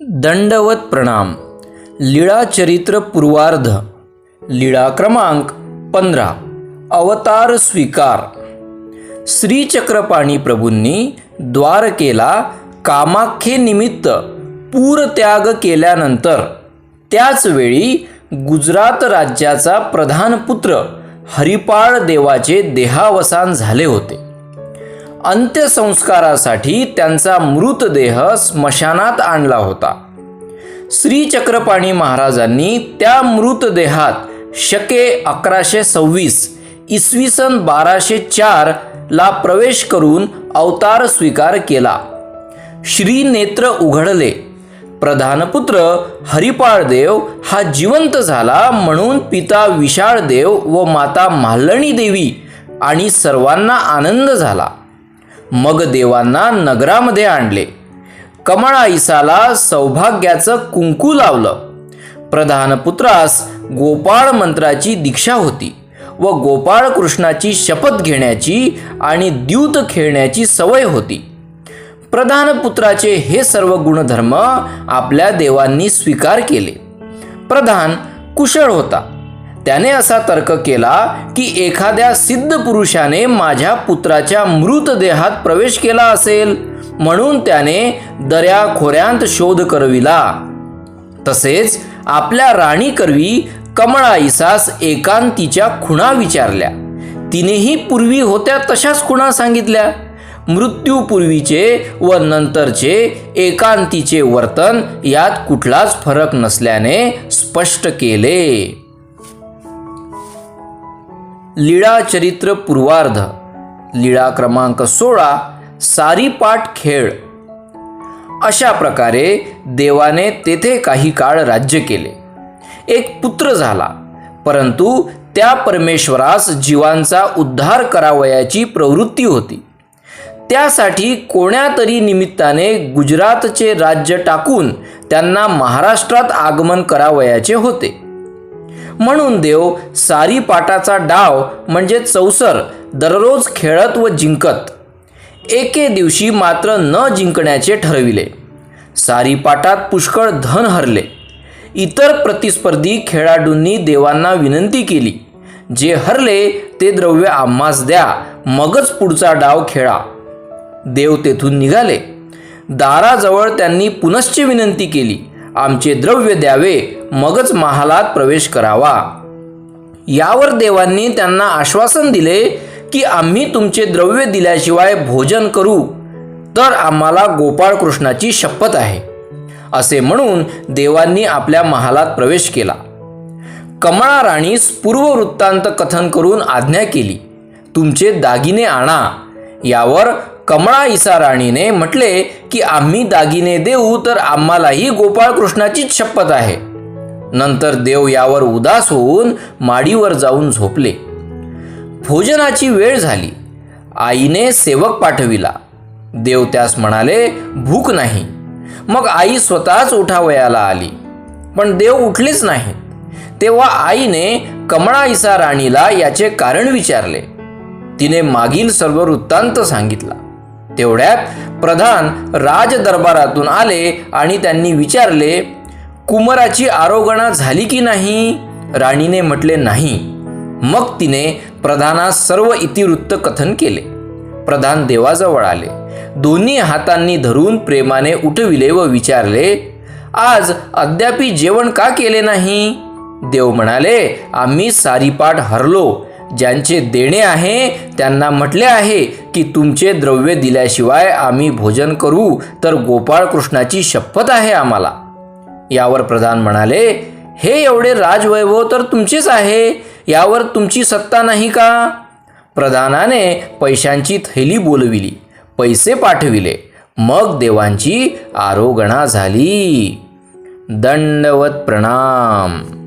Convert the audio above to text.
दंडवत प्रणाम. लीळाचरित्र पूर्वार्ध. लीळा क्रमांक पंधरा. अवतार स्वीकार. श्रीचक्रपाणी प्रभूंनी द्वारकेला कामाख्येनिमित्त पूरत्याग केल्यानंतर त्याचवेळी गुजरात राज्याचा प्रधानपुत्र हरिपाळ देवाचे देहावसान झाले होते. अंत्यसंस्कारासाठी त्यांचा मृतदेह स्मशानात आणला होता. श्री चक्रपाणी महाराजांनी त्या मृतदेहात शके अकराशे सव्वीस इसवी सन बाराशे चार ला प्रवेश करून अवतार स्वीकार केला. श्री नेत्र उघडले. प्रधानपुत्र हरिपाळदेव हा जिवंत झाला म्हणून पिता विशाळदेव व माता माल्लणी देवी आणि सर्वांना आनंद झाला. मग देवांना नगरामध्ये आणले. कमळाईसाला सौभाग्याचं कुंकू लावलं. प्रधानपुत्रास गोपाळ मंत्राची दीक्षा होती व गोपाळ कृष्णाची शपथ घेण्याची आणि द्यूत खेळण्याची सवय होती. प्रधानपुत्राचे हे सर्व गुणधर्म आपल्या देवांनी स्वीकार केले. प्रधान कुशळ होता. त्याने असा तर्क केला की एखाद्या सिद्ध पुरुषाने माझ्या पुत्राच्या मृतदेहात प्रवेश केला असेल. म्हणून त्याने दर्या खोऱ्यांत शोध करविला. तसेच आपल्या राणीकरवी कमळा इसास एकांतीच्या खुणा विचारल्या. तिनेही पूर्वी होत्या तशाच खुणा सांगितल्या. मृत्यूपूर्वीचे व नंतरचे एकांतीचे वर्तन यात कुठलाच फरक नसल्याने स्पष्ट केले. लीळा चरित्र पूर्वार्ध. लीळा क्रमांक सोळा सारीपाट खेळ. अशा प्रकारे देवाने तेथे काही काळ राज्य केले. एक पुत्र झाला. परंतु त्या परमेश्वरास जीवांचा उद्धार करावयाची प्रवृत्ती होती. त्यासाठी कोण्यातरी निमित्ताने गुजरातचे राज्य टाकून त्यांना महाराष्ट्रात आगमन करावयाचे होते. म्हणून देव सारी पाटाचा डाव म्हणजे चौसर दररोज खेळत व जिंकत. एके दिवशी मात्र न जिंकण्याचे ठरविले. सारी पाटात पुष्कळ धन हरले. इतर प्रतिस्पर्धी खेळाडूंनी देवांना विनंती केली जे हरले ते द्रव्य आम्हास द्या मगच पुढचा डाव खेळा. देव तेथून निघाले. दाराजवळ त्यांनी पुनश्च विनंती केली आमचे द्रव्य द्यावे मगच महालात प्रवेश करावा. यावर देवांनी त्यांना आश्वासन दिले की आम्ही तुमचे द्रव्य दिल्याशिवाय भोजन करू तर आम्हाला गोपाळकृष्णाची शपथ आहे असे म्हणून देवांनी आपल्या महालात प्रवेश केला. कमळा राणीस पूर्ववृत्तांत कथन करून आज्ञा केली तुमचे दागिने आणा यावर कमळा इसा राणीने म्हटले की आम्ही दागिने देऊ तर आम्हालाही गोपाळकृष्णाचीच शपथ आहे. नंतर देव यावर उदास होऊन माडीवर जाऊन झोपले. भोजनाची वेळ झाली. आईने सेवक पाठविला. देव त्यास म्हणाले भूक नाही. मग आई स्वतःच उठावयाला आली. पण देव उठलेच नाहीत. तेव्हा आईने कमळा इसा राणीला याचे कारण विचारले. तिने मागील सर्व वृत्तांत सांगितला. तेवढ्यात प्रधान राजदरबारातून आले आणि त्यांनी विचारले कुमाराची आरोगणा झाली की नाही? राणीने म्हटले नाही. मग तिने प्रधानास सर्व इतिवृत्त कथन केले. प्रधान देवाजवळ आले. दोन्ही हातांनी धरून प्रेमाने उठविले व विचारले आज अद्यापी जेवण का केले नाही? देव म्हणाले आम्ही सारीपाठ हरलो ज्यांचे देणे आहे त्यांना म्हटले आहे की तुमचे द्रव्य दिल्याशिवाय आम्ही भोजन करू तर गोपाळकृष्णाची शपथ आहे आम्हाला. यावर प्रधान म्हणाले हे एवढे राजवैभव तर तुमचेच आहे यावर तुमची सत्ता नाही का? प्रधानाने पैशांची थैली बोलविली पैसे पाठविले. मग देवांची आरोगणा झाली. दंडवत प्रणाम.